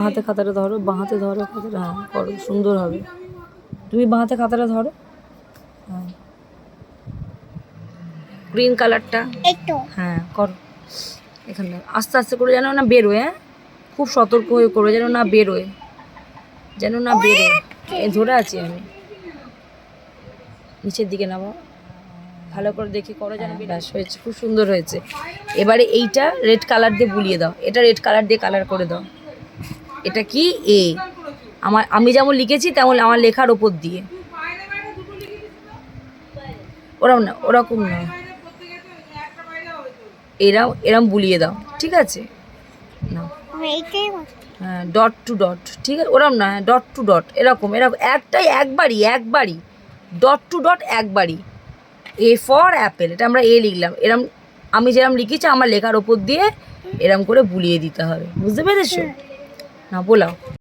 হাতে খাতাটা ধরো বাঁ হাতে ধরো খাতাটা হ্যাঁ করো সুন্দর হবে। তুমি বাঁ হাতে খাতাটা ধরো। হ্যাঁ। গ্রিন কালারটা হ্যাঁ করো। এখানে আস্তে আস্তে করে যেন না বেরোয় হ্যাঁ? খুব সতর্ক হয়ে করবে যেন না বেরোয়। যেন না বেরোয়। ধরে আছি আমি। নিচের দিকে নামো। ভালো করে দেখে করো যেন ব্যাস হয়েছে। খুব সুন্দর হয়েছে। এবারে এইটা রেড কালার দিয়ে বুলিয়ে দাও। এটা রেড কালার দিয়ে কালার করে দাও। এটা কি? এ আমার, আমি যেমন লিখেছি, তেমন আমার লেখার ওপর দিয়ে। ওরকম না ওরকম না এরাম এরম বুলিয়ে দাও, ঠিক আছে? না আমি হ্যাঁ ডট টু ডট ঠিক আছে? ওরম না ডট টু ডট এরকম এরকম, একটাই একবারই একবারই। ডট টু ডট একবারই। এ ফর অ্যাপেল এটা আমরা এ লিখলাম। এরম, আমি যেরকম লিখেছি, আমার লেখার ওপর দিয়ে এরম করে বুলিয়ে দিতে হবে। বুঝতে পেরেছ? না বলাও